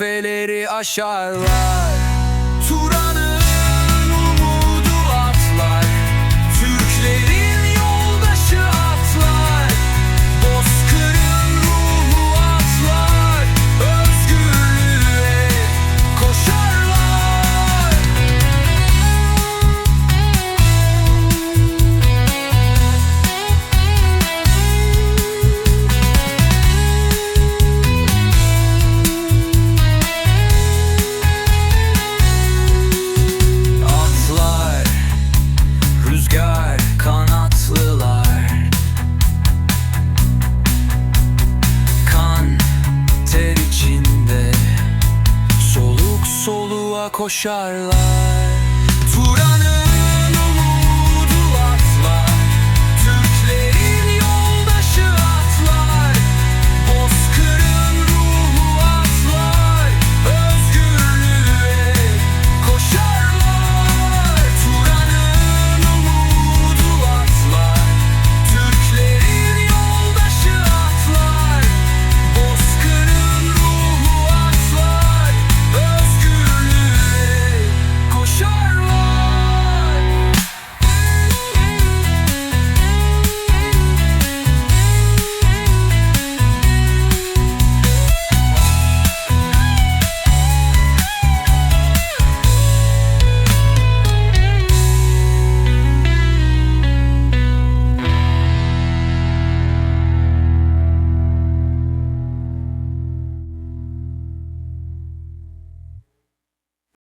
Mesafeleri aşarlar. Turan'ın koşarlar. Turan